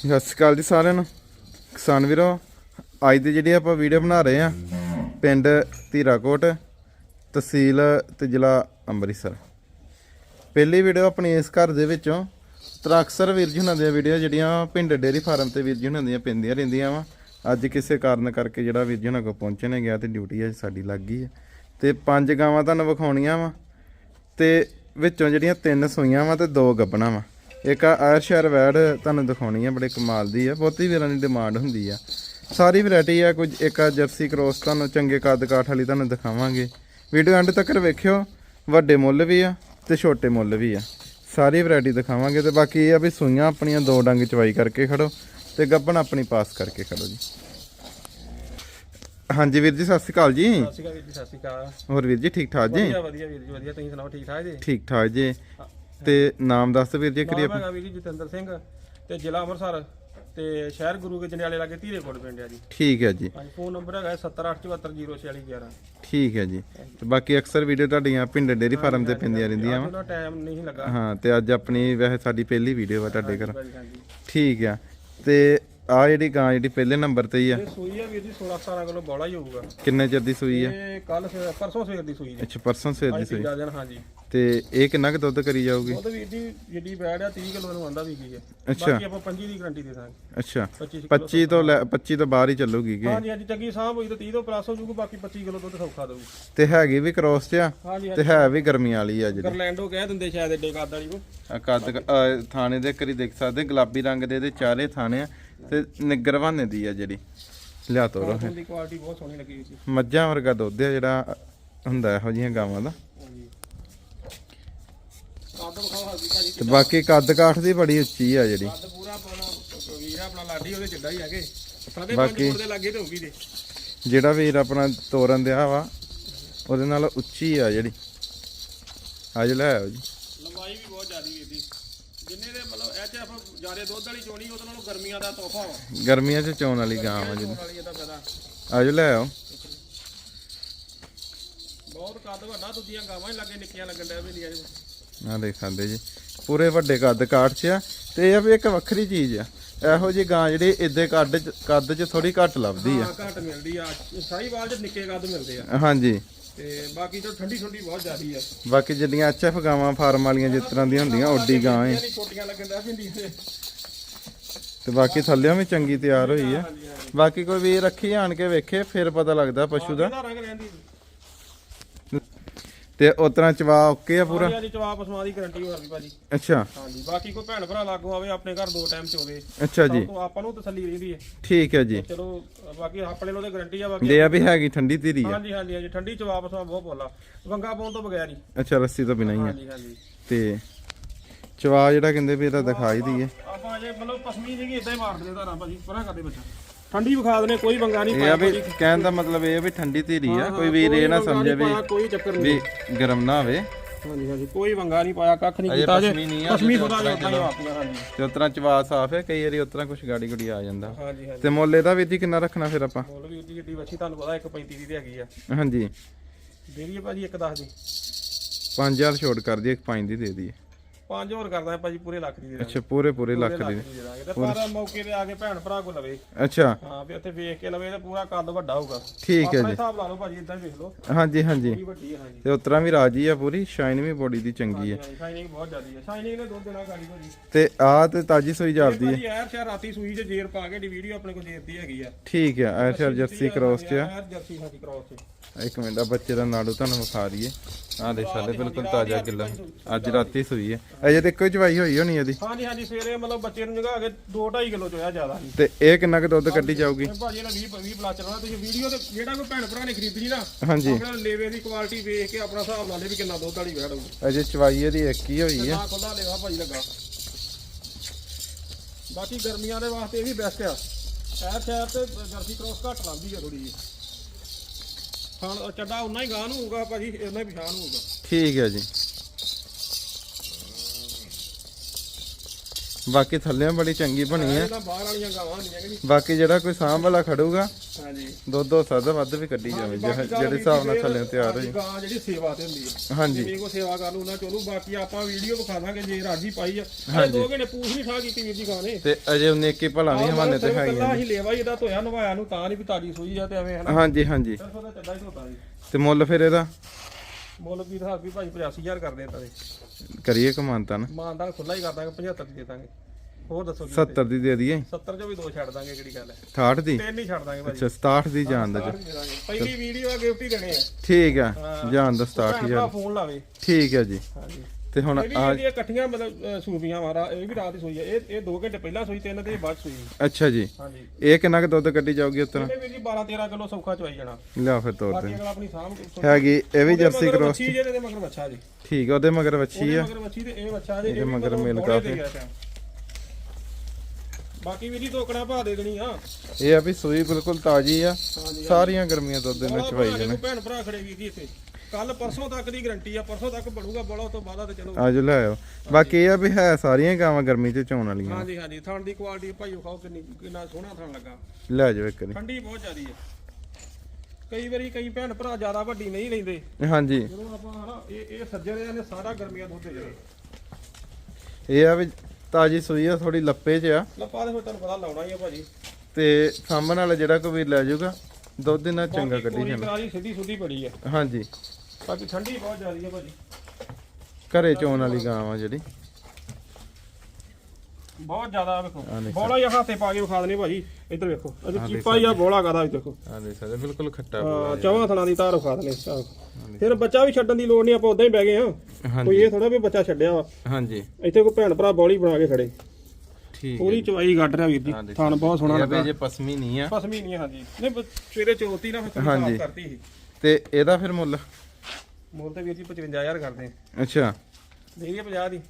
ਸਤਿ ਸ਼੍ਰੀ ਅਕਾਲ ਜੀ ਸਾਰਿਆਂ ਨੂੰ। ਕਿਸਾਨ ਵੀਰੋ, ਅੱਜ ਦੀ ਜਿਹੜੀ ਆਪਾਂ ਵੀਡੀਓ ਬਣਾ ਰਹੇ ਆ ਪਿੰਡ ਧੀਰਾਕੋਟ, ਤਹਿਸੀਲ ਤੇ ਜ਼ਿਲ੍ਹਾ ਅੰਮ੍ਰਿਤਸਰ। ਪਹਿਲੀ ਵੀਡੀਓ ਆਪਣੀ ਇਸ ਘਰ ਦੇ ਵਿੱਚੋਂ ਤਾਂ ਅਕਸਰ ਵੀਰ ਜੀ ਹੁਣਾਂ ਦੀਆਂ ਵੀਡੀਓ ਜਿਹੜੀਆਂ ਪਿੰਡ ਡੇਰੀ ਫਾਰਮ ਤੇ ਵੀਰ ਜੀ ਹੁਣਾਂ ਦੀਆਂ ਪੈਂਦੀਆਂ ਰਹਿੰਦੀਆਂ ਵਾ। ਅੱਜ ਕਿਸੇ ਕਾਰਨ ਕਰਕੇ ਜਿਹੜਾ ਵੀਰ ਜੀ ਹੁਣਾਂ ਕੋਲ ਪਹੁੰਚਣੇ ਗਿਆ ਤੇ ਡਿਊਟੀ ਅੱਜ ਸਾਡੀ ਲੱਗ ਗਈ ਹੈ। ਤੇ ਪੰਜ ਗਾਵਾਂ ਤੁਹਾਨੂੰ ਵਿਖਾਉਣੀਆਂ ਵਾ। ਤੇ ਵਿੱਚੋਂ ਜਿਹੜੀਆਂ ਤਿੰਨ ਸੂਈਆਂ ਵਾ ਤੇ ਦੋ ਗੱਬਣਾ ਵਾ। ਇੱਕ ਆ ਆਇਰਸ਼ਾਇਰ ਵੈੜ ਤੁਹਾਨੂੰ ਦਿਖਾਉਣੀ ਆ ਬੜੇ ਕਮਾਲ ਦੀ ਆ ਬਹੁਤੀ ਵੀਰਾਂ ਦੀ ਡਿਮਾਂਡ ਹੁੰਦੀ ਆ। ਸਾਰੀ ਵੈਰਾਈਟੀ ਆ ਕੁਝ ਇੱਕ ਆ ਜਰਸੀ ਕ੍ਰੋਸ ਤੁਹਾਨੂੰ ਚੰਗੇ ਕੱਦ ਕਾਠ ਵਾਲੀ ਤੁਹਾਨੂੰ ਦਿਖਾਵਾਂਗੇ। ਵੀਡੀਓ ਐਂਡ ਤੱਕ ਵੇਖਿਓ ਵੱਡੇ ਮੁੱਲ ਵੀ ਆ ਤੇ ਛੋਟੇ ਮੁੱਲ ਵੀ ਆ। ਸਾਰੀ ਵੈਰਾਈਟੀ ਦਿਖਾਵਾਂਗੇ ਤੇ ਬਾਕੀ ਇਹ ਆ ਵੀ ਸੂਈਆਂ ਆਪਣੀਆਂ ਦੋ ਡੰਗ ਚਵਾਈ ਕਰਕੇ ਖੜੋ ਤੇ ਗੱਬਣ ਆਪਣੀ ਪਾਸ ਕਰਕੇ ਖੜੋ ਜੀ। ਹਾਂਜੀ ਵੀਰ ਜੀ ਸਤਿ ਸ਼੍ਰੀ ਅਕਾਲ ਜੀ। ਸਤਿ ਸ਼੍ਰੀ ਅਕਾਲ ਵੀਰ ਜੀ ਸਤਿ ਸ਼੍ਰੀ ਅਕਾਲ। ਹੋਰ ਵੀਰ ਜੀ ਠੀਕ ਠਾਕ ਜੀ? ਵਧੀਆ ਵਧੀਆ ਵੀਰ ਜੀ ਵਧੀਆ। ਤੁਸੀਂ ਸੁਣਾਓ ਠੀਕ ਠਾਕ ਜੀ? ਠੀਕ ਠਾਕ ਜੀ। ਤੇ ਨਾਮ ਦੱਸ ਵੀਰ ਜੀ ਕਰੀਏ ਨਾਮ ਹੈਗਾ ਵੀਰ ਜੀ ਜਤਿੰਦਰ ਸਿੰਘ ਤੇ ਜ਼ਿਲ੍ਹਾ ਅੰਮ੍ਰਿਤਸਰ ਤੇ ਸ਼ਹਿਰ ਗੁਰੂ ਕੇ ਜੰਡਿਆਲੇ ਲਾਗੇ ਧੀਰੇਕੋਟ ਪਿੰਡ ਆ ਜੀ। ਠੀਕ ਹੈ ਜੀ। ਹਾਂਜੀ ਫੋਨ ਨੰਬਰ ਹੈਗਾ 7874046011 ਠੀਕ ਹੈ ਜੀ। ਤੇ ਬਾਕੀ ਅਕਸਰ ਵੀਡੀਓ ਤੁਹਾਡੀਆਂ ਪਿੰਡ ਡੇਰੀ ਫਾਰਮ ਤੇ ਪੈਂਦੀਆਂ ਰਹਿੰਦੀਆਂ ਵਾ। ਉਹਨਾਂ ਟਾਈਮ ਨਹੀਂ ਲੱਗਾ। ਹਾਂ ਤੇ ਅੱਜ ਆਪਣੀ ਵੈਸੇ ਸਾਡੀ ਪਹਿਲੀ ਵੀਡੀਓ ਵਾ ਤੁਹਾਡੇ ਘਰ। ਠੀਕ ਆ। ਤੇ ਆ ਜਿਹੜੀ ਗਾਂ ਜਿਹੜੀ ਪਹਿਲੇ ਨੰਬਰ ਤੇ ਹੀ ਆ। ਇਹ ਸੂਈ ਆ ਵੀਰ ਜੀ 16 17 ਕਿਲੋ ਬੋਲਾ ਹੀ ਹੋਊਗਾ। ਕਿੰਨੇ ਚਿਰ ਦੀ ਸੂਈ ਆ? ਇਹ ਕੱਲ ਪਰਸੋਂ ਸਵੇਰ ਦੀ ਸੂਈ ਜੀ ਅੱਛਾ ਪਰਸੋਂ ਸਵੇਰ ਦੀ ਸੂਈ। ਤੀਜਾ ਦਿਨ ਹਾਂਜੀ। ਤੇ ਇਹ ਕਿੰਨਾ ਕੁ ਦੁੱਧ ਕਰੀ ਜਾਊਗੀ? ਉਹ ਤਾਂ ਵੀਰ ਜੀ ਜਿੱਡੀ ਬੈੜ ਆ 30 ਕਿਲੋ ਨੂੰ ਆਂਦਾ ਵੀ ਕੀ ਹੈ ਅੱਛਾ। ਬਾਕੀ ਆਪਾਂ 25 ਦੀ ਗਾਰੰਟੀ ਦੇ ਦਾਂਗੇ। ਅੱਛਾ। 25 25 ਤੋਂ ਲੈ 25 ਤੋਂ ਬਾਹਰ ਹੀ ਚੱਲੂਗੀ ਕਿ? ਹਾਂਜੀ ਹਾਂਜੀ ਚੰਗੀ ਸਾਂਭ ਹੋਈ ਤਾਂ 30 ਤੋਂ ਪਲੱਸ ਹੋ ਜੂਗੀ ਬਾਕੀ 25 ਕਿਲੋ ਦੁੱਧ ਸੌਖਾ ਦਊ। ਤੇ ਹੈਗੀ ਵੀ ਕ੍ਰੋਸ ਚ ਆ ਹਾਂਜੀ। ਤੇ ਹੈ ਵੀ ਗਰਮੀ ਵਾਲੀ ਆ ਜਿਹੜੀ। ਗਰਲੈਂਡੋ ਕਹਿ ਦਿੰਦੇ ਸ਼ਾਇਦ ਏਡੇ ਕੱਦ ਵਾਲੀ ਕੋ ਆ ਕੱਦ ਅਹ ਥਾਣੇ ਦੇ ਕਰੀ ਦੇਖ ਸਕਦੇ ਗੁਲਾਬੀ ਰੰਗ ਦੇ ਇਹਦੇ ਚਾਰੇ ਥਾਣੇ ਆ। ਤੇ ਨਿੱਗਰ ਬਹਾਨੇ ਦੀ ਆ ਜਿਹੜੀ। ਲਿਆ ਤੋਰੋ ਦੁੱਧ ਦੀ ਕੁਆਲਿਟੀ ਬਹੁਤ ਸੋਹਣੀ ਲੱਗੀ ਹੋਈ ਸੀ। ਮੱਝਾਂ ਵਰਗਾ ਦੁੱਧ ਆ ਜਿਹੜਾ ਹੁੰਦਾ ਇਹੋ ਜਿਹੀਆਂ ਗਾਵਾਂ ਦਾ। ਤੇ ਬਾਕੀ ਕੱਦ ਕਾਠ ਦੀ ਬੜੀ ਉੱਚੀ ਆ ਜਿਹੜੀ। ਕੱਦ ਪੂਰਾ ਆਪਣਾ ਵੀਰ ਆਪਣਾ ਲਾਡੀ ਉਹਦੇ ਜਿੱਡਾ ਹੀ ਹੈਗੇ ਸਾਡੇ ਬਾਕੀ- ਪੰਜ ਫੁੱਟ ਦੇ ਲੱਗੇ ਤੇ ਹੋਊਗੀ ਦੇ ਜਿਹੜਾ ਵੀਰ ਆਪਣਾ ਤੋਰਨ ਦਿਆ ਵਾ ਉਹਦੇ ਨਾਲ ਉੱਚੀ ਆ ਜਿਹੜੀ। ਅੱਜ ਲੈ ਆਓ ਜੀ। ਲੰਬਾਈ ਵੀ ਬਹੁਤ ਜ਼ਿਆਦੀ ਵੀਰ ਦੀ। ਜਿੰਨੇ ਦੇ ਜ਼ਿਆਦਾ ਦੁੱਧ ਵਾਲੀ ਚੋਣੀ ਉਹਦੇ ਨਾਲੋਂ ਗਰਮੀਆਂ ਦਾ ਤੋਹਫਾ ਵਾ। ਗਰਮੀਆਂ 'ਚ ਚੋਣ ਵਾਲੀ ਗਾਂ ਵਾ ਵਾਲੀ ਇਹਦਾ ਫਾਇਦਾ। ਆਜੋ ਲੈ ਆਓ। ਬਹੁਤ ਕੱਦ ਵੱਡਾ ਦੂਜੀਆਂ ਗਾਵਾਂ ਹੀ ਲੱਗੇ ਨਿੱਕੀਆਂ ਲੱਗਣ ਡੈ ਪੈਂਦੀਆਂ ਜੀ ਆ ਦੇਖ ਸਕਦੇ ਜੀ। ਪੂਰੇ ਵੱਡੇ ਕੱਦ ਕਾਠ 'ਚ ਆ। ਤੇ ਇਹ ਆ ਵੀ ਇੱਕ ਵੱਖਰੀ ਚੀਜ਼ ਆ। ਇਹੋ ਜੀ ਗਾਂ ਜਿਹੜੀ ਇੱਦੇ ਕੱਦ 'ਚ ਕੱਦ 'ਚ ਥੋੜੀ ਘੱਟ ਲੱਭਦੀ ਆ। ਹਾਂ ਘੱਟ ਮਿਲਦੀ ਆ। ਸਾਹੀਵਾਲ ਚ ਨਿੱਕੇ ਕੱਦ ਮਿਲਦੇ ਆ। ਹਾਂਜੀ। ਤੇ ਬਾਕੀ ਤਾਂ ਠੰਡੀ ਠੰਡੀ ਬਹੁਤ ਜ਼ਿਆਦੀ ਆ। ਬਾਕੀ ਜਿਹੜੀਆਂ ਐਚਐਫ ਗਾਵਾਂ ਫਾਰਮ ਵਾਲੀਆਂ ਜਿਸ ਤਰ੍ਹਾਂ ਦੀਆਂ ਹੁੰਦੀਆਂ ਓਡੀ ਗਾਂ ਏ। ਨਹੀਂ ਛੋਟੀਆਂ ਲੱਗਣ ਡੈ ਪੈਂਦੀਆਂ ਨੇ। ਤੇ ਬਾਕੀ ਥੱਲਿਓਂ ਵੀ ਚੰਗੀ ਤਿਆਰ ਹੋਈ ਆ। ਬਾਕੀ ਕੋਈ ਵੀ ਰੱਖੀ ਆਣ ਕੇ ਵੇਖੇ ਫਿਰ ਪਤਾ ਲੱਗਦਾ ਪਸ਼ੂ ਦਾ। ਇਹਦਾ ਰੰਗ ਰਹਿੰਦੀ। ਤੇ ਉਤਰਾ ਚਵਾ ਓਕੇ ਆ ਪੂਰਾ? ਹਾਂਜੀ ਜਵਾਬ ਪਸਮਾ ਦੀ ਗਾਰੰਟੀ ਹੋਣੀ ਭਾਜੀ। ਅੱਛਾ। ਹਾਂਜੀ ਬਾਕੀ ਕੋਈ ਭੈਣ ਭਰਾ ਲਾਗੂ ਆਵੇ ਆਪਣੇ ਘਰ ਦੋ ਟਾਈਮ ਚ ਹੋਵੇ। ਅੱਛਾ ਜੀ। ਤਾਂ ਆਪਾਂ ਨੂੰ ਤਸੱਲੀ ਰਹਿੰਦੀ ਹੈ ਠੀਕ ਹੈ ਜੀ। ਚਲੋ ਬਾਕੀ ਆਪਣੇ ਲੋ ਤੇ ਗਾਰੰਟੀ ਆ ਬਾਕੀ ਦੇ ਆ ਵੀ ਹੈਗੀ ਠੰਡੀ ਧੀਰੀ ਆ। ਹਾਂਜੀ ਹਾਂਜੀ ਹਾਂਜੀ ਠੰਡੀ ਚ ਵਾਪਸ ਆ ਬਹੁਤ ਬੋਲਾ। ਵੰਗਾ ਪਾਉਣ ਤੋਂ ਬਗੈਰ ਹੀ। ਅੱਛਾ ਰੱਸੀ ਤੋਂ ਬਿਨਾਂ ਹੀ ਆ। ਹਾਂਜੀ ਹਾਂਜੀ। ਤੇ ਚਵਾ ਜਿਹੜਾ ਕਹਿੰਦੇ ਵੀ ਇਹਦਾ ਦਿਖਾਈ ਦਈਏ। ਆਪਾਂ ਜੇ ਮਤਲਬ ਪਸਮੀ ਜਿਹੀ ਇਦਾਂ ਹੀ ਮਾਰਦੇ ਧਾਰਾਂ ਭਾਜੀ ਪਰਾਂ ਕਰਦੇ ਬੱਚਾ। ਠੰਡੀ ਵਿਖਾ ਦਨੇ ਕੋਈ ਵੰਗਾ ਨਹੀਂ ਇਹ ਆ ਵੀ ਕਹਿਣ ਦਾ ਮਤਲਬ ਇਹ ਆ ਵੀ ਠੰਡੀ ਧੀਰੀ ਆ ਕੋਈ ਵੀਰ ਇਹ ਨਾ ਸਮਝੇ ਵੀ ਕੋਈ ਚੱਕਰ ਨਹੀਂ। ਵੀ ਗਰਮ ਨਾ ਹੋਵੇ। ਹਾਂਜੀ ਹਾਂਜੀ ਕੋਈ ਵੰਗਾ ਨਹੀਂ ਪਾਇਆ ਕੱਖ ਨਹੀਂ ਕੀਤਾ ਜੇ। ਪਸਮੀ ਨਹੀਂ ਆ, ਪਸਮੀ ਅਜੇ ਥੋੜਾ ਜਿਹਾ ਉਤਰਾਂ ਉਦਾਂ ਹੀ ਵਾਪੀਆਂ ਹਾਂਜੀ। ਤੇ ਉਤਰਾ ਚਵਾ ਸਾਫ਼ ਹੈ ਕਈ ਵਾਰੀ ਉਤਰਾ ਕੁਝ ਗਾੜੀ ਗੁੜੀ ਆ ਜਾਂਦਾ। ਹਾਂਜੀ ਹਾਂਜੀ। ਤੇ ਮੁੱਲ ਇਹਦਾ ਵੀਰ ਜੀ ਕਿੰਨਾ ਰੱਖਣਾ ਫਿਰ ਆਪਾਂ? ਮੁੱਲ ਵੀ ਉੱਡੀ ਜਿੱਡੀ ਵੱਛੀ ਤੁਹਾਨੂੰ ਪਤਾ 1.35 ਦੀ ਤੇ ਹੈਗੀ ਆ। ਹਾਂਜੀ। ਦੇ ਦਈਏ ਭਾਜੀ 1.10 ਦੀ? 5000 ਛੋਟ ਕਰ ਦਈਏ ਇੱਕ ਪੰਜ ਦੀ ਦੇ ਦਈਏ। ਪੰਜ ਹੋਰ ਕਰਦਾ ਭਾਜੀ ਪੂਰੇ ਲੱਖ ਦੀ ਦੇ ਦਾਂਗੇ। ਅੱਛਾ ਪੂਰੇ ਪੂਰੇ ਲੱਖ ਦੀ। ਦੀ ਦੇ ਦਾਂਗੇ ਤੇ ਪਰ ਮੌਕੇ ਤੇ ਆ ਕੇ ਭੈਣ ਭਰਾ ਕੋ ਲਵੇ। ਅੱਛਾ। ਹਾਂ ਵੀ ਉੱਥੇ ਵੇਖ ਕੇ ਲਵੇ ਤੇ ਪੂਰਾ ਕੱਦ ਵੱਡਾ ਹੋਊਗਾ। ਠੀਕ ਹੈ ਆਪਣਾ ਜੀ। ਹਿਸਾਬ ਲਾ ਲਓ ਭਾਜੀ ਇਦਾਂ ਵੇਖ ਲਓ। ਹਾਂਜੀ ਹਾਂਜੀ। ਵੱਡੀ ਹੈ ਹਾਂਜੀ। ਤੇ ਉਤਰਾ ਵੀ ਰਾਜੀ ਆ ਪੂਰੀ ਸ਼ਾਈਨ ਵੀ ਬੋਡੀ ਦੀ ਚੰਗੀ ਹੈ। ਸ਼ਾਈਨਿੰਗ ਬਹੁਤ ਜ਼ਿਆਦੀ ਹੈ। ਸ਼ਾਈਨਿੰਗ ਨੇ ਦੁੱਧ ਦੇਣਾ ਗਾੜੀ ਭਾਜੀ। ਤੇ ਆ ਤੇ ਤਾਜੀ ਸੂਈ ਜਾਪਦੀ ਹੈ। ਭਾਜੀ ਯਾਰ ਸ਼ਾਇਦ ਰਾਤੀ ਸੂਈ ਚ ਜੇਰ ਪਾ ਕੇ ਦੀ ਵੀਡੀਓ ਆਪਣੇ ਕੋਲ ਜੇਰ ਦੀ ਹੈਗੀ ਆ। ਠੀਕ ਹੈ ਐ ਸ਼ਰ ਜਰਸੀ ਕ੍ਰੋਸ ਚ ਆ। ਯਾਰ ਜਰਸੀ ਸਾਡੀ ਕ੍ਰੋਸ ਚ। ਇੱਕ ਮਿੰਟ ਆ ਬੱਚੇ ਦਾ ਨਾੜੂ ਤੁਹਾਨੂੰ ਵਿਖਾ ਦਈਏ। ਆ ਦੇ ਸਾਡੇ ਬਿਲਕੁਲ ਤਾਜ਼ਾ ਕਿੱਲਾ ਅੱਜ ਰਾਤੀ ਸੂਈ ਹੈ। ਅਜੇ ਤੇ ਇੱਕੋ ਹੀ ਚਵਾਈ ਹੋਈ ਹੋਣੀ ਇਹਦੀ ਹਾਂਜੀ ਹਾਂਜੀ ਸਵੇਰੇ ਮਤਲਬ ਬੱਚੇ ਨੂੰ ਜਗਾ ਕੇ 2.5 ਕਿਲੋ ਚੋਇਆ ਜ਼ਿਆਦਾ ਨਹੀਂ। ਤੇ ਇਹ ਕਿੰਨਾ ਕੁ ਦੁੱਧ ਕੱਢੀ ਜਾਊਗੀ? ਤੇ ਭਾਜੀ ਇਹਦਾ 20 20 ਪਲੱਸ ਚੱਲਣਾ ਤੁਸੀਂ ਵੀਡੀਓ ਤੇ ਜਿਹੜਾ ਕੋਈ ਭੈਣ ਭਰਾ ਨੇ ਖਰੀਦਣੀ ਨਾ ਹਾਂਜੀ। ਆਪਣਾ ਲੇਵੇ ਦੀ ਕੁਆਲਿਟੀ ਵੇਖ ਕੇ ਆਪਣਾ ਹਿਸਾਬ ਲਾ ਲੇ ਵੀ ਕਿੰਨਾ ਦੁੱਧ ਵਾਲੀ ਵੈੜ ਹੋਊ। ਅਜੇ ਚਵਾਈ ਇਹਦੀ ਇੱਕ ਹੀ ਹੋਈ ਹੈ। ਨਾ ਖੁੱਲਾ ਲੇਵਾ ਭਾਜੀ ਲੱਗਾ। ਬਾਕੀ ਗਰਮੀਆਂ ਦੇ ਵਾਸਤੇ ਇਹ ਵੀ ਬੈਸਟ ਆ। ਸ਼ਹਿਰ ਸ਼ਹਿਰ ਤੇ ਜਰਸੀ ਕ੍ਰੋਸ ਘੱਟ ਲੱਗਦੀ ਆ ਥੋੜੀ ਜਿਹੀ। ਹਾਂ, ਚੱਡਾ ਉਨਾ ਹੀ ਗਾਂ ਨੂੰ ਹੋਊਗਾ, ਭਾਜੀ ਇੰਨਾ ਹੀ ਪਛਾਣ ਹੋਊਗਾ। ਠੀਕ ਹੈ ਜੀ। ਬਾਕੀ ਥੱਲਿਆਂ ਬੜੀ ਚੰਗੀ ਬਣੀ ਆ ਇਹਨਾਂ ਬਾਹਰ ਵਾਲੀਆਂ ਗਾਵਾਂ ਹੁੰਦੀਆਂ ਕਿ ਨਹੀਂ? ਬਾਕੀ ਜਿਹੜਾ ਕੋਈ ਸਾਂਭ ਵਾਲਾ ਖੜੂਗਾ ਹਾਂਜੀ। ਦੁੱਧ ਹੋ ਸਕਦਾ ਵੱਧ ਵੀ ਕੱਢੀ ਜਾਵੇ ਜਿਹੇ- ਜਿਹੜੇ ਹਿਸਾਬ ਨਾਲ ਥੱਲੇ ਤਿਆਰ ਹੋਈ। ਗਾਂ ਜਿਹੜੀ ਸੇਵਾ ਤੇ ਹੁੰਦੀ ਹੈ। ਹਾਂਜੀ। ਜਿਵੇਂ ਕੋ ਸੇਵਾ ਕਰ ਲੂ ਉਹਨਾਂ ਚੋਲੂ ਬਾਕੀ ਆਪਾਂ ਵੀਡੀਓ ਵਿਖਾ ਦਾਂਗੇ ਜੇ ਰਾਜੀ ਪਾਈ ਆ। ਹਾਂਜੀ। ਦੋ ਘੰਟੇ ਪੂਛ ਨਹੀਂ ਠਾ ਕੀਤੀ ਵੀਰ ਜੀ ਗਾਂ ਨੇ। ਤੇ ਅਜੇ ਉਹਨੇ ਇੱਕ ਹੀ ਭਲਾ ਨਹੀਂ ਹਵਾਨੇ ਤੇ ਹੈਗੀਆਂ ਕੱਲਾ ਹੀ ਲੇਵਾ ਹੀ ਇਹਦਾ ਧੋਇਆ ਨਵਾਇਆ ਨੂੰ ਤਾਂ ਨਹੀਂ ਵੀ ਤਾਜੀ ਸੂਈ ਆ ਤੇ ਐਵੇਂ ਹਨਾ ਹਾਂਜੀ ਹਾਂਜੀ। ਸਿਰਫ ਉਹਦਾ ਚੱਡਾ ਹੀ ਧੋਤਾ ਜੀ। ਤੇ ਮੁੱਲ ਫਿਰ ਇਹਦਾ? ਮੁੱਲ ਵੀ ਦਾ ਵੀ ਭਾਈ 85000 ਕਰਦੇ ਤਾਂ। ਕਰੀਏ ਕਮਾਨਤਾ ਨਾ। ਮਾਨਦਾਨ ਖੁੱਲਾ ਹੀ ਕਰ ਦਾਂਗੇ 75 ਦੀ ਦੇ ਦਾਂਗੇ। ਹੋਰ ਦੱਸੋ ਕੀ 70 ਦੀ ਦੇ ਦਈਏ। 70 ਚੋਂ ਵੀ ਦੋ ਛੱਡ ਦਾਂਗੇ ਕਿਹੜੀ ਗੱਲ ਹੈ। 68 ਦੀ? ਤਿੰਨ ਹੀ ਛੱਡ ਦਾਂਗੇ ਭਾਜੀ ਅੱਛਾ 67 ਦੀ ਜਾਣ ਦਾ ਜੀ। ਦੇ। ਪਹਿਲੀ ਵੀਡੀਓ ਆ ਗਿਫਟ ਹੀ ਦੇਣੇ ਆ ਠੀਕ ਆ ਜਾਣ ਦਾ ਭਰਾ 67000 ਫੋਨ ਲਾਵੇ। ਠੀਕ ਹੈ ਜੀ। ਹਾਂਜੀ। ਤੇ ਹੁਣ ਇਹ ਵੀ ਆ ਜਿਹੜੀਆਂ ਇਕੱਠੀਆਂ ਮਤਲਬ ਸੂਬੀਆਂ ਵਾਰਾ ਇਹ ਵੀ ਰਾਤ ਹੀ ਸੋਈ ਆ ਇਹ ਇਹ 2 ਘੰਟੇ ਪਹਿਲਾਂ ਸੋਈ ਤੇ ਬਾਅਦ ਸੋਈ। ਅੱਛਾ ਜੀ। ਹਾਂਜੀ। ਇਹ ਕਿੰਨਾ ਕੁ ਦੁੱਧ ਕੱਢੀ ਜਾਊਗੀ ਉਤਰ ਇਹਨੇ ਵੀਰ ਜੀ 12 13 ਕਿਲੋ ਸੌਖਾ ਚਵਾਈ ਜਾਣਾ। ਲਿਆ ਫਿਰ ਤੋਰ ਬਾਕੀ ਦੇ। ਅਗਲਾ ਆਪਣੀ ਸਾਹਮ ਹੈਗੀ ਇਹ ਵੀ ਜਰਸੀ ਕ੍ਰੋਸ ਵੱਛੀ ਜਿਹਦੇ ਦੇ ਮਗਰ ਬੱਚਾ ਜੀ। ਠੀਕ ਆ ਉਹਦੇ ਮਗਰ ਵੱਛੀ ਉਹਦੇ ਆ। ਮਗਰ ਵੱਛੀ ਤੇ ਇਹ ਬੱਚਾ ਜੀ ਇਹਦੇ ਇਹ ਵੀ ਮਗਰ ਮਤਲਬ ਮਿਲ ਬੋਲੇ ਤੇ ਕਾਫੀ। ਗਿਆ ਟਾਈਮ। ਬਾਕੀ ਵੀ ਜੀ ਤੋਕੜਾ ਭਾ ਦੇ ਦੇਣੀ ਆ। ਇਹ ਆ ਵੀ ਸੂਈ ਬਿਲਕੁਲ ਤਾਜੀ ਆ। ਸਾਰੀਆਂ ਗਰਮੀਆਂ ਦੁੱਧ ਇਹਨਾਂ ਬੋਲਾ ਚਵਾਈ ਜਾਣੇ। ਭੈਣ ਭਰਾ ਖੜੇ ਵੀ ਜੀ ਇੱਥੇ। ਕੱਲ ਪਰਸੋਂ ਤੱਕ ਦੀ ਗਰੰਟੀ ਆ ਪਰਸੋਂ ਤੱਕ ਬਣੂਗਾ ਬੋਲਾ ਉਸ ਤੋਂ ਬਾਅਦ ਤੇ ਚਲੋ। ਆਜੋ ਲੈ ਆਓ। ਬਾਕੀ ਇਹ ਆ ਵੀ ਹੈ ਸਾਰੀਆਂ ਗਾਵਾਂ ਗਰਮੀ ਚ ਚੋਣ ਵਾਲੀਆਂ। ਹਾਂਜੀ ਹਾਂਜੀ ਥਣ ਦੀ ਕੁਆਲਿਟੀ ਭਾਈ ਖਾਓ ਕਿੰਨੀ ਕਿੰਨਾ ਸੋਹਣਾ ਥਣ ਲੱਗਾ। ਲੈ ਜਾਓ ਇੱਕ ਵਾਰੀ। ਠੰਡੀ ਬਹੁਤ ਜ਼ਿਆਦੀ ਹੈ ਕਈ ਵਾਰੀ ਕਈ ਭੈਣ ਭਰਾ ਜ਼ਿਆਦਾ ਵੱਡੀ ਨਹੀਂ ਲੈਂਦੇ। ਹਾਂਜੀ। ਜਦੋਂ ਆਪਾਂ ਹਨਾ ਇਹ ਇਹ ਸੱਜਣਿਆਂ ਨੇ ਸਾਰਾ ਗਰਮੀਆਂ ਦੁੱਧ ਦੇ ਜਾਣਾ ਇਹ ਆ ਵੀ ਤਾਜੀ ਸੂਈ ਆ ਥੋੜੀ ਲੱਪੇ ਚ ਆ। ਲੱਪਾ ਦੇ ਫਿਰ ਤੁਹਾਨੂੰ ਪਤਾ ਲਾਉਣਾ ਹੀ ਆ ਭਾਜੀ। ਤੇ ਸਾਹਮਣ ਵਾਲਾ ਜਿਹੜਾ ਕੋਈ ਵੀ ਲੈ ਜਾਊਗਾ ਦੁੱਧ ਇਹਨਾਂ ਚੰਗਾ ਕੱਢੀ ਕਰਾਰੀ ਸਿੱਧੀ ਸੁੱਧੀ ਬੜੀ ਹੈ ਹਾਂਜੀ। ਬਾਕੀ ਠੰਡੀ ਬਹੁਤ ਜ਼ਿਆਦੀ ਹੈ ਭਾਜੀ। ਘਰੇ ਚੋਣ ਵਾਲੀ ਗਾਂ ਆ ਜਿਹੜੀ। ਬਹੁਤ ਜ਼ਿਆਦਾ ਵੇਖੋ। ਆਹ ਦੇਖੋ। ਬੋਲਾ ਜਿਹਾ ਹੱਥੇ ਪਾ ਕੇ ਵਿਖਾ ਦਨੇ ਭਾਜੀ। ਇੱਧਰ ਵੇਖੋ ਅਜੇ ਚੀਪਾ ਹੀ ਆ ਬੋਲਾ ਕਾਦਾ ਦੇਖੋ। ਆ ਦੇ ਸਕਦੇ ਬਿਲਕੁਲ ਖੱਟਾ ਹਾਂ ਚਵਾਂ ਥਣਾ ਦੀ ਤਾਰ ਵਿਖਾ ਦਨੇ ਫਿਰ ਬੱਚਾ ਵੀ ਛੱਡਣ ਦੀ ਲੋੜ ਨਹੀਂ ਆਪਾਂ ਉਦਾਂ ਹੀ ਬਹਿ ਗਏ ਹਾਂ। ਕੋਈ ਹਾਂਜੀ ਇਹ ਥੋੜਾ ਵੀ ਬੱਚਾ ਛੱਡਿਆ ਵਾ। ਹਾਂਜੀ। ਇੱਥੇ ਕੋਈ ਭੈਣ ਭਰਾ ਬੋਲੀ ਬਣਾ ਕੇ ਖੜੇ। ਠੀਕ ਪੂਰੀ ਚਵਾਈ ਕੱਢ ਰਿਹਾ ਵੀਰ ਜੀ। ਹਾਂ ਦੇਖੋ। ਥਣ ਬਹੁਤ ਸੋਹਣਾ ਇਹ ਲੱਗਾ। ਵੀ ਜੇ ਪਸਮੀ ਨਹੀਂ ਆ। ਪਸਮੀ ਨਹੀਂ ਹਾਂਜੀ। ਨਹੀਂ ਬ- ਸਵੇਰੇ ਚੋਤੀ ਨਾ ਫਿਰ। ਸਾਫ਼ ਕਰਤੀ ਸੀ। ਤੇ ਇਹਦਾ ਫਿਰ ਮੁੱਲ? ਮੁੱਲ ਤੇ ਵੀਰ ਜੀ 55000 ਕਰਦੇ ਆ। ਅੱਛਾ। ਦੇਈਏ 50 ਦੀ।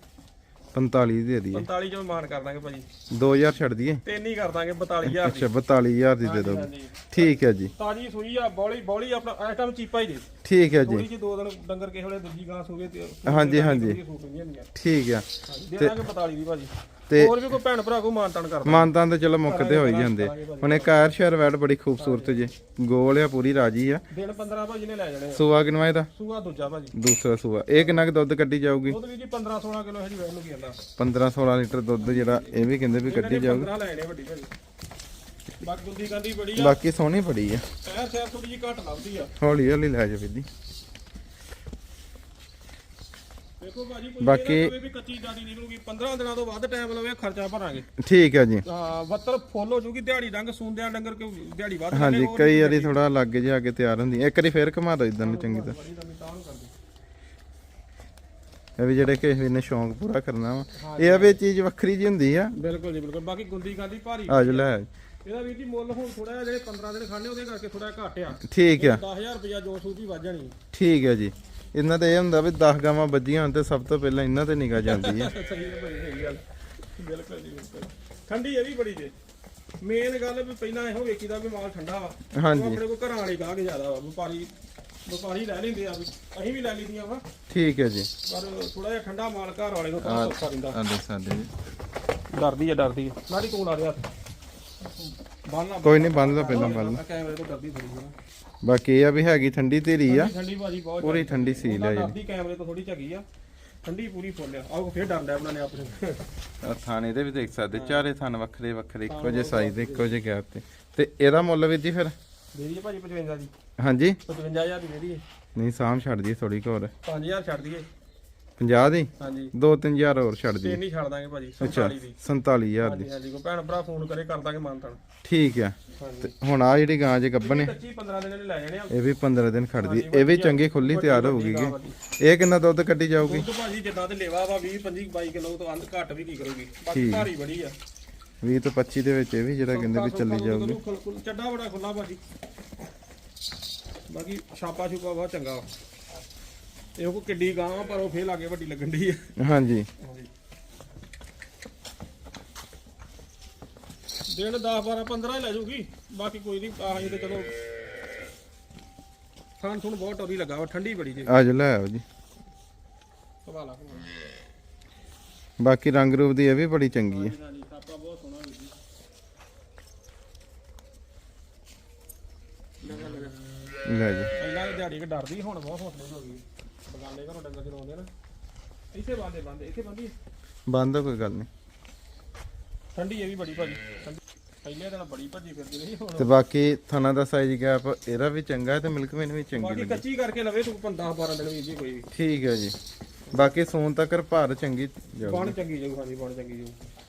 45 ਦੀ ਦੇ ਦਈਏ। 45 ਚੋਂ ਮਾਨ ਕਰ ਦਾਂਗੇ ਭਾਜੀ। 2000 ਛੱਡ ਦਈਏ। ਤਿੰਨ ਹੀ ਕਰ ਦਾਂਗੇ 42000 ਦੀ। ਅੱਛਾ 42000 ਦੀ ਦੇ ਹਾਂਜੀ ਠੀਕ ਹੈ ਜੀ। ਤਾਜੀ ਸੂਈ ਆ ਬੋਲੀ ਬੋਲੀ ਆਪਣਾ ਆਈਟਮ ਚੀਪਾ ਹੀ ਦੇ। ਠੀਕ ਹੈ ਜੀ। ਥੋੜੀ ਜੀ ਦੋ ਦਿਨ ਡੰਗਰ ਕਿਸੇ ਵੇਲੇ ਦੂਜੀ ਗਾਂ ਸੂਵੇ ਤੇ ਹਾਂਜੀ, ਹਾਂਜੀ। ਸੂਟ ਨਹੀਂ ਹੁੰਦੀਆਂ। ਠੀਕ ਆ ਦੇ ਦਾਂਗੇ 45 ਦੀ ਭਾਜੀ। ਤੇ ਹੋਰ ਵੀ ਕੋਈ ਭੈਣ ਭਰਾ ਕੋ ਮਾਨ ਤਾਨ ਕਰਦਾ? ਮਾਨਤਾਂ ਤੇ ਚਲੋ ਮੁੱਕ ਤੇ ਹੋ ਹੀ ਜਾਂਦੇ। ਹੁਣ ਇੱਕ ਆਇਰ ਸ਼ਹਿਰ ਵੈਟ ਬੜੀ ਖੂਬਸੂਰਤ ਜੀ। ਗੋਲ ਆ ਪੂਰੀ ਰਾਜੀ ਆ। ਦਿਨ 15 ਭਾਜੀ ਨੇ ਲੈ ਜਾਣੇ ਆ। ਸੂਆ ਕਿਨਵਾ ਇਹਦਾ? ਸੂਆ ਦੂਜਾ ਭਾਜੀ। ਦੂਸਰਾ ਸੂਆ। ਇਹ ਕਿੰਨਾ ਕੁ ਦੁੱਧ ਕੱਢੀ ਜਾਊਗੀ? ਦੁੱਧ ਵੀ ਜੀ 15 16 ਕਿਲੋ ਹੈ ਜੀ ਵੈਨ ਨੂੰ ਕੀ ਆਂਦਾ 15 16 ਲੀਟਰ ਦੁੱਧ ਜਿਹੜਾ ਇਹ ਵੀ ਕਹਿੰਦੇ ਵੀ ਕੱਢੀ ਜਾਊਗੀ। 15 ਲੈਣੇ ਵੱਡੀ ਭਾਜੀ। ਬਾਕੀ ਗੁੰਦੀ ਗਾਂਦੀ ਬੜੀ ਆ। ਬਾਕੀ ਸੋਹਣੀ ਬੜੀ ਆ। ਸ਼ਹਿਰ ਸ਼ਹਿਰ ਥੋੜੀ ਜਿਹੀ ਘੱਟ ਲੱਗਦੀ ਆ। ਹੌਲੀ ਹੌਲੀ ਲੈ ਜਾ। ਵੀਦੀ ਦੇਖੋ ਭਾਜੀ ਕੋਈ ਬਾਕੀ- ਇਹ ਨਾ ਹੋਵੇ ਵੀ ਕੱਚੀ ਜਾਦੀ ਨਿਕਲੂਗੀ 15 ਦਿਨਾਂ ਤੋਂ ਵੱਧ ਟਾਈਮ ਲਵੇ ਖਰਚਾ ਭਰਾਂਗੇ। ਠੀਕ ਆ ਜੀ। ਹਾਂ ਵੱਤਰ ਫੁੱਲ ਹੋ ਜੂਗੀ ਦਿਹਾੜੀ ਡੰਗ ਸੂੰਦਿਆਂ ਡੰਗਰ ਕਿਉਂ ਦਿਹਾੜੀ ਵੱਧ ਹਾਂਜੀ ਜਾਂਦੇ, ਹੋਰ ਕਈ ਵਾਰੀ ਥੋੜਾ ਲੱਗੇ ਜਾ ਕੇ ਤਿਆਰ ਹੁੰਦੀ ਇੱਕ ਵਾਰੀ ਫੇਰ ਘੁਮਾ ਦੋ ਇਦਾਂ ਨੂੰ ਚੰਗੀ ਤਰ੍ਹਾਂ। ਬੜੀ ਲੰਮੀ ਤਾਂਹ ਨੂੰ ਕਰਦੀ ਇਹ ਵੀ ਜਿਹੜੇ ਕਿਸੇ ਨੇ ਸ਼ੌਂਕ ਪੂਰਾ ਕਰਨਾ ਵਾ ਇਹ ਆ ਵੀ ਇਹ ਚੀਜ਼ ਵੱਖਰੀ ਜੀ ਹੁੰਦੀ ਆ। ਬਿਲਕੁਲ ਜੀ ਬਿਲਕੁਲ। ਬਾਕੀ ਗੁੰਦੀ ਗਾਂਦੀ ਭਾਰੀ ਆਜ ਲੈ ਇਹਦਾ ਵੀਰ ਜੀ ਮੁੱਲ ਹੁਣ ਥੋੜਾ ਜਿਹਾ ਜਿਹੜੇ 15 ਦਿਨ ਖਾਣੇ ਉਹਦੇ ਕਰਕੇ ਥੋੜਾ ਠੀਕ ਆ। 10000 ਰੁਪਇਆ ਜੋ ਸੂਪੀ ਵੱਜ ਜਾਣੀ। ਠੀਕ ਹੈ ਜੀ। ਇਹਨਾਂ ਤੇ ਇਹ ਹੁੰਦਾ ਵੀ 10 ਗਾਵਾਂ ਵੱਜੀਆਂ ਹੋਣ ਤੇ ਸਭ ਤੋਂ ਪਹਿਲਾਂ ਇਹਨਾਂ ਤੇ ਨਿਗਾਹ ਜਾਂਦੀ ਹੈ ਸਹੀ ਹੈ ਭਾਈ ਸਹੀ ਗੱਲ। ਬਿਲਕੁਲ ਜੀ ਬਿਲਕੁਲ। ਠੰਡੀ ਇਹ ਵੀ ਬੜੀ ਜੇ। ਮੇਨ ਗੱਲ ਵੀ ਪਹਿਲਾਂ ਇਹੋ ਵੇਖੀਦਾ ਵੀ ਮਾਲ ਠੰਡਾ ਵਾ। ਹਾਂਜੀ। ਆਪਣੇ ਕੋ ਘਰਾਂ ਵਾਲੇ ਗਾਹਕ ਜ਼ਿਆਦਾ ਵਾ ਵਪਾਰੀ ਵਪਾਰੀ ਲੈ ਲੈਂਦੇ ਆ ਵੀ। ਅਸੀਂ ਵੀ ਲੈ ਲਈਆਂ ਵਾ। ਠੀਕ ਹੈ ਜੀ। ਪਰ ਥੋੜਾ ਜਿਹਾ ਠੰਡਾ ਮਾਲ ਘਰ ਵਾਲੇ ਨੂੰ ਤਾਂ ਸੌਖਾ ਦਿੰਦਾ। ਆ ਦੇਖ ਸਕਦੇ ਜੀ ਡਰਦੀ ਆ ਡਰਦੀ ਆ ਨਾੜੀ ਤੂੰ ਲਾ ਦੇ ਹੱਥ ਬੰਨਣਾ ਕੋਈ ਨਹੀਂ ਬੰਦ ਲਓ ਪਹਿਲਾਂ ਬੰਦ ਲਓ। ਕੈਮਰੇ ਤੋਂ ਡਰਦੀ ਥੋੜੀ ਜਿਹੀ ਬਾਕੀ ਇਹ ਆ ਵੀ ਹੈਗੀ ਠੰਡੀ ਧੀਰੀ ਆ। ਠੰਡੀ ਭਾਜੀ ਬਹੁਤ ਪੂਰੀ ਠੰਡੀ ਸੀਲ ਆ ਜੀ ਡਰਦੀ ਕੈਮਰੇ ਤੋਂ ਥੋੜੀ ਝਗੀ ਆ। ਠੰਡੀ ਪੂਰੀ ਫੁੱਲ ਆ। ਆਓ ਫੇਰ ਡਰ ਲਿਆ ਬਣਾਨੇ ਆਪਣੇ। ਆਹ ਥਾਣੇ ਦੇ ਵੀ ਦੇਖ ਸਕਦੇ। ਚਾਰੇ ਥਾਨ ਵੱਖਰੇ ਵੱਖਰੇ ਇੱਕੋ ਜਿਹੇ ਸਾਈਜ਼ ਦੇ ਇੱਕੋ ਜਿਹੇ ਗੈਪ ਤੇ। ਤੇ ਇਹਦਾ ਮੁੱਲ ਵੀਰ ਜੀ ਫਿਰ? ਦੇ ਦਈਏ ਭਾਜੀ 55 ਦੀ ਹਾਂਜੀ। 55000 ਦੀ ਦੇ ਦਈਏ ਨਹੀਂ ਸਾਮ ਛੱਡ ਦਈਏ ਥੋੜੀ ਹੋਰ। 5000 ਛੱਡ ਦਈਏ। 50 ਦੀ? ਹਾਂਜੀ। 2-3000 ਹੋਰ ਛੱਡ ਦਈਏ ਨਹੀਂ ਛੱਡ ਦਾਂਗੇ ਭਾਜੀ ਅੱਛਾ 47 ਦੀ। 47000 ਦੀ। ਹਾਂਜੀ ਕੋਈ ਭੈਣ ਭਰਾ ਫੋਨ ਕਰੇ ਕਰ ਦਾਂਗੇ ਮਾਨਤਾਨ। ਠੀਕ ਆ। ਤੇ ਹੁਣ ਆ ਜਿਹੜੀ ਗਾਂ ਜੇ ਗੱਬਨ ਹੈ ਕੱਚੀ 15 ਦਿਨ ਲੈ ਜਾਣੇ ਆ। ਇਹ ਵੀ 15 ਦਿਨ ਖੜਦੀ ਇਹ ਵੀ ਚੰਗੀ ਖੁੱਲੀ ਤਿਆਰ ਹੋਊਗੀ। ਇਹ ਕਿੰਨਾ ਦੁੱਧ ਕੱਢੀ ਜਾਊਗੀ? ਦੁੱਧ ਭਾਜੀ ਜਿੱਦਾਂ ਤੇ ਲੇਵਾ ਵਾ 20 25 22 ਕਿਲੋ ਤੋਂ ਅੰਦ ਘੱਟ ਵੀ ਕੀ ਕਰੂਗੀ। ਬਾਕੀ ਭਾਰੀ ਬੜੀ ਆ। 20 ਤੋਂ 25 ਦੇ ਵਿੱਚ ਇਹ ਵੀ ਜਿਹੜਾ ਕਹਿੰਦੇ ਵੀ ਚੱਲੀ ਜਾਊਗੀ। ਜਾਊਗੀ ਚੱਡਾ ਬੜਾ ਖੁੱਲਾ ਭਾਜੀ। ਬਾਕੀ ਛਾਪਾ ਛੁਪਾ ਬਹੁਤ ਚੰਗਾ ਵਾ। ਇਹ ਕੋ ਕਿੱਡੀ ਗਾਂ ਵਾ, ਪਰ ਉਹ ਫੇਰ ਲਾਗੇ ਵੱਡੀ ਲੱਗਣ ਦੀ ਆ। ਹਾਂਜੀ। ਦਿਨ 10 12 15 ਹੀ ਲੈ ਜੂਗੀ ਬਾਕੀ ਕੋਈ ਨਹੀਂ ਆਹ ਤੇ ਚਲੋ। ਖਾਣ ਥੁਣ ਬਹੁਤ ਟੋਰੀ ਲੱਗਾ ਵਾ ਠੰਡੀ ਬੜੀ ਜੀ। ਅੱਜ ਲੈ ਆਓ ਜੀ। ਹਵਾਲਾ ਬਾਕੀ ਰੰਗ ਰੂਪ ਦੀ ਇਹ ਵੀ ਬੜੀ ਚੰਗੀ ਹੈ ਹਾਂਜੀ ਬਹੁਤ ਸੋਹਣਾ ਜੀ। ਲੈ ਜੀ। ਪਹਿਲਾਂ ਦਿਹਾੜੀ ਕਿ ਡਰਦੀ ਹੁਣ ਬਹੁਤ ਹੌਸਲੇ ਹੋ ਗਈ। ਬਗਾਨੇ ਘਰੋਂ ਡੰਗਰ ਚਲਾਉਂਦੇ ਨਾ। ਇੱਥੇ ਬੰਦੇ ਬੰਦੇ ਇੱਥੇ ਬੰਦੀ ਬੰਦ ਆ, ਕੋਈ ਗੱਲ ਨਹੀਂ। ਠੰਡੀ ਇਹ ਵੀ ਬੜੀ ਭਾਜੀ ਠੰਡੀ। ਪਹਿਲੇ ਦਿਨ ਬੜੀ ਭੱਜੀ ਫਿਰਦੀ ਰਹੀ ਹੁਣ ਤੇ ਬਾਕੀ ਥਣਾ ਦਾ ਸਾਈਜ਼ ਗੈਪ ਇਹਦਾ ਵੀ ਚੰਗਾ ਹੈ ਤੇ ਮਿਲਕ ਮੈਨ ਵੀ ਚੰਗੀ ਬਾਕੀ ਲੱਗੀ। ਕੱਚੀ ਕਰਕੇ ਲਵੇ ਤੂੰ 15 12 ਦਿਨ ਵੀਰ ਜੀ ਕੋਈ ਵੀ। ਠੀਕ ਹੈ ਜੀ। ਬਾਕੀ ਸੂਨ ਤੱਕ ਭਾਰ ਚੰਗੀ ਜਾਊ ਬਣ ਚੰਗੀ ਜਾਊ ਹਾਂਜੀ ਬਣ ਚੰਗੀ ਜਾਊ।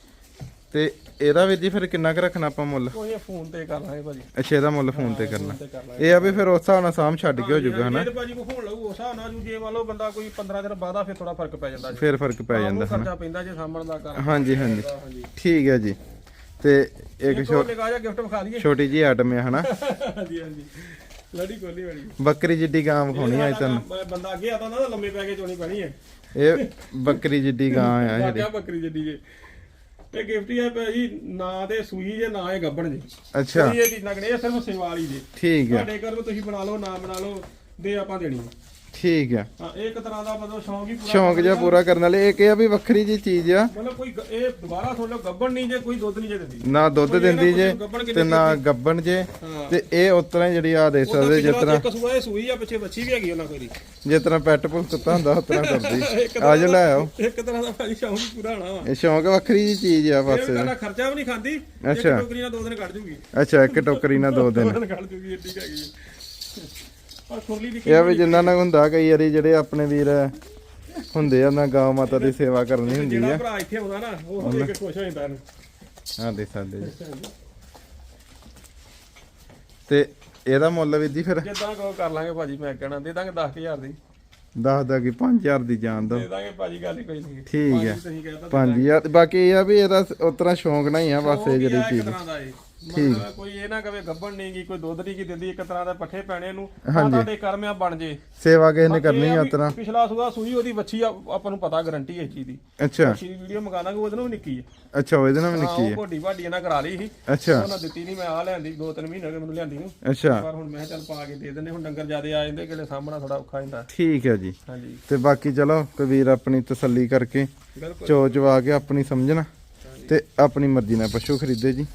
ਤੇ ਇਹਦਾ ਵੀਰ ਜੀ ਫਿਰ ਕਿੰਨਾ ਕੁ ਰੱਖਣਾ ਆਪਾਂ ਮੁੱਲ? ਕੋਈ ਫੋਨ ਤੇ ਕਰ ਲਾਂਗੇ ਭਾਜੀ। ਅੱਛਾ ਇਹਦਾ ਮੁੱਲ ਫੋਨ ਤੇ ਕਰਨਾ। ਤੇ ਕਰ ਲਾਂਗੇ। ਇਹ ਆ ਵੀ ਫਿਰ ਉਸ ਹਿਸਾਬ ਨਾਲ ਸਾਮ ਛੱਡ ਕੇ ਹੋ ਜਾਊਗਾ ਹਨਾ? ਜੇ ਭਾਜੀ ਕੋ ਫੋਨ ਲਊ ਉਸ ਹਿਸਾਬ ਨਾਲ ਜੂ ਮੰਨ ਲਓ ਬੰਦਾ ਕੋਈ 15 ਦਿਨ ਬਾਅਦ ਆ ਫਿਰ ਥੋੜਾ ਫ਼ਰਕ ਪੈ ਜਾਂਦਾ ਜੀ। ਫਿਰ ਫ਼ਰਕ ਪੈ ਜਾਂਦਾ ਖਰਚਾ ਪੈਂਦਾ ਜੇ ਸਾਂਭਣ ਦਾ ਕਰ ਹਾਂਜੀ ਹਾਂਜੀ। ਠੀਕ ਹੈ ਜੀ। ਤੇ ਇੱਕ ਇੱਕ ਛੋ- ਹੋਰ ਨਿਕਾ ਜਾ ਗਿਫਟ ਵਿਖਾ ਛੋਟੀ ਜੀ ਆਈਟਮ ਹੈ ਹਨਾ? ਹਾਂਜੀ ਹਾਂਜੀ। ਲੜੀ ਕੋਲੀ ਵਾਲੀ ਬੱਕਰੀ ਜਿੱਡੀ ਗਾਂ ਵਿਖਾਉਣੀ ਅੱਜ ਤੁਹਾਨੂੰ। ਬੰਦਾ ਅੱਗੇ ਆਦਾ ਨਾ ਲੰਮੇ ਪੈ ਕੇ ਚੋਣੀ ਪੈਣੀ ਹੈ। ਇਹ ਬੱਕਰੀ ਜਿੱਡੀ ਗਾਂ ਆ ਜਿਹੜੀ। ਬੱਕਰੀ ਜੱਡੀ ਜੇ। ਇਹ ਗਿਫਟ ਹੀ ਭਾਜੀ ਨਾ ਤੇ ਸੂਈ ਜੇ ਨਾ ਇਹ ਗੱਬਣ ਜੇ। ਅੱਛਾ। ਇਹ ਲੱਗਣੀ ਇਹ ਸਿਰਫ ਸੇਵਾ ਵਾਲੀ ਜੇ। ਠੀਕ ਹੈ ਤੁਹਾਡੇ ਘਰ ਤੁਸੀਂ ਬਣਾ ਲਓ ਨਾ ਬਣਾ ਲਓ ਦੇ ਆਪਾਂ ਦੇਣੀ ਹੈ। ਠੀਕ ਹਾਂ। ਇਹ ਇੱਕ ਤਰ੍ਹਾਂ ਦਾ ਮਤਲਬ ਸ਼ੌਂਕ ਹੀ ਪੂਰਾ ਸ਼ੌਂਕ ਜਿਹਾ ਪੂਰਾ ਕਰਨ ਵਾਲੇ ਇਹ ਆ ਵੀ ਵੱਖਰੀ ਜੀ ਚੀਜ਼ ਆ। ਮਤਲਬ ਕੋਈ ਗ- ਇਹ ਦੁਬਾਰਾ ਲਓ ਗੱਬਣ ਨਹੀਂ ਜੇ ਕੋਈ ਦੁੱਧ ਨਹੀਂ ਜੇ ਦਿੰਦੀ। ਨਾ ਦੁੱਧ ਇਹ ਦਿੰਦੀ ਜੇ ਤੇ ਨਾ ਗੱਬਣ ਜੇ ਤੇ ਇਹ ਉਤਰਾ ਜਿਹੜੀ ਆ ਦੇ ਸਕਦੇ ਜਿਸ ਤਰ੍ਹਾਂ ਇੱਕ ਸੂਆ ਇਹ ਸੂਈ ਆ ਪਿੱਛੇ ਬੱਚੀ ਵੀ ਹੈਗੀ ਉਹਨਾਂ ਕੋਈ ਦੀ। ਜਿਸ ਤਰ੍ਹਾਂ ਪੈਟ ਪੁਲ ਕੁੱਤਾ ਹੁੰਦਾ ਉਸ ਤਰ੍ਹਾਂ ਕਰਦੀ। ਆ ਜਾ ਲੈ ਆਓ। ਇੱਕ ਤਰ੍ਹਾਂ ਦਾ ਭਾਜੀ ਸ਼ੌਂਕ ਹੀ ਪੂਰਾ ਹੋਣਾ ਵਾ। ਇਹ ਸ਼ੌਂਕ ਵੱਖਰੀ ਜੀ ਚੀਜ਼ ਆ ਇਹ ਬਸ ਤੁਹਾਡਾ ਖਰਚਾ ਵੀ ਨਹੀਂ ਖਾਂਦੀ ਇੱਕ ਅੱਛਾ। ਟੋਕਰੀ ਨਾਲ ਦੋ ਦਿਨ ਕੱਢ ਜੂਗੀ। ਅੱਛਾ ਇੱਕ ਟੋਕਰੀ ਨਾਲ ਦੋ ਦਿਨ। ਕੱਢ ਜੂਗੀ ਏਡੀ ਕੁ ਹੈਗੀ ਹੈ। ਪਰ ਖੁਰਲੀ ਦੀ ਇਹ ਆ ਵੀ ਜਿੰਨਾ ਨਾਲ ਹੁੰਦਾ ਕਈ ਵਾਰੀ ਜਿਹੜੇ ਆਪਣੇ ਵੀਰ ਹੁੰਦੇ ਆ ਨਾ ਗਾਂ ਮਾਤਾ ਦੀ ਸੇਵਾ ਕਰਨੀ ਹੁੰਦੀ ਜਿਹੜਾ ਆ ਭਰਾ ਇੱਥੇ ਆਉਂਦਾ ਨਾ ਉਹ ਦੇਖ ਕੇ ਖੁਸ਼ ਹੋ ਜਾਂਦਾ ਇਹਨੂੰ। ਹਾਂ ਦੇ ਸਕਦੇ ਜੀ। ਤੇ ਇਹਦਾ ਮੁੱਲ ਵੀ ਜੀ ਫਿਰ? ਜਿੱਦਾਂ ਕੋ ਕਰ ਲਾਂਗੇ ਭਾਜੀ ਮੈਂ ਕਹਿਣਾ ਦੇ ਦਾਂਗੇ 10000 ਦੀ। ਦੱਸਦਾ ਕਿ 5000 ਦੀ ਜਾਨ ਦੋ। ਦੇ ਦਾਂਗੇ ਭਾਜੀ ਗੱਲ ਹੀ ਕੋਈ ਨਹੀਂ ਠੀਕ ਹੈ ਤੁਸੀਂ 5000 ਬਾਕੀ ਇਹ ਆ ਵੀ ਇਹਦਾ ਉਤਰਾ ਸ਼ੌਂਕ ਨਹੀਂ ਆ ਬਸ ਇਹ ਜਿਹੜੀ ਇੱਕ ਚੀਜ਼। ਤਰ੍ਹਾਂ ਦਾ ਇਹ। ਮਤਲਬ ਕੋਈ ਇਹ ਨਾ ਕਵੇ ਗੱਬਣ ਨਹੀਂ ਗੀ ਕੋਈ ਦੁੱਧ ਨਹੀਂ ਗੀ ਦਿੰਦੀ ਇੱਕ ਤਰ੍ਹਾਂ ਦਾ ਪੱਠੇ ਪੈਣੇ ਇਹਨੂੰ ਆ ਤੁਹਾਡੇ ਕਰਮ ਆ ਬਣ ਜੇ। ਸੇਵਾ ਕਿਸੇ ਨੇ ਕਰਨੀ ਆ ਉਤਰਾ ਪਿਛਲਾ ਸੂਆ ਸੂਈ ਉਹਦੀ ਵੱਛੀ ਆ ਆਪਾਂ ਨੂੰ ਪਤਾ ਗਾਰੰਟੀ ਹੈ ਚੀਜ਼ ਦੀ। ਅੱਛਾ। ਵੱਛੀ ਦੀ ਵੀਡੀਓ ਮੰਗਾ ਦਾਂਗੇ ਉਹਦੇ ਨਾਲ ਵੀ ਨਿੱਕੀ ਹੈ ਅੱਛਾ ਉਹ ਇਹਦੇ ਨਾਲ ਵੀ ਹਾਂ ਨਿੱਕੀ ਉਹ ਹੈ ਵੱਡੀ ਵੱਡੀ ਇਹਨਾਂ ਕਰਾ ਲਈ ਸੀ। ਅੱਛਾ। ਉਹਨਾਂ ਦਿੱਤੀ ਨਹੀਂ ਮੈਂ ਆ ਲੈਂਦੀ ਦੋ ਤਿੰਨ ਮਹੀਨੇ ਹੋ ਗਏ ਮੈਨੂੰ ਲਿਆਂਦੀ ਨੂੰ। ਅੱਛਾ। ਪਰ ਹੁਣ ਮੈਂ ਚੱਲ ਪਾ ਕੇ ਦੇ ਦਿੰਦੇ ਹੁਣ ਡੰਗਰ ਜਿਆਦੇ ਆ ਜਾਂਦੇ ਕਿਲੇ ਸਾਹਮਣਾ ਥੋੜਾ ਔਖਾ ਹੋ ਜਾਂਦਾ ਠੀਕ ਹੈ ਜੀ। ਹਾਂਜੀ। ਤੇ ਬਾਕੀ ਚਲੋ ਕਬੀਰ ਆਪਣੀ ਤਸੱਲੀ ਕਰਕੇ ਚੋ ਚਵਾ ਕੇ ਆਪਣੀ ਸਮਝਣਾ ਤੇ ਆਪਣੀ ਮਰਜ਼ੀ ਨਾਲ ਪਸ਼ੂ ਖਰੀਦੇ ਜੀ।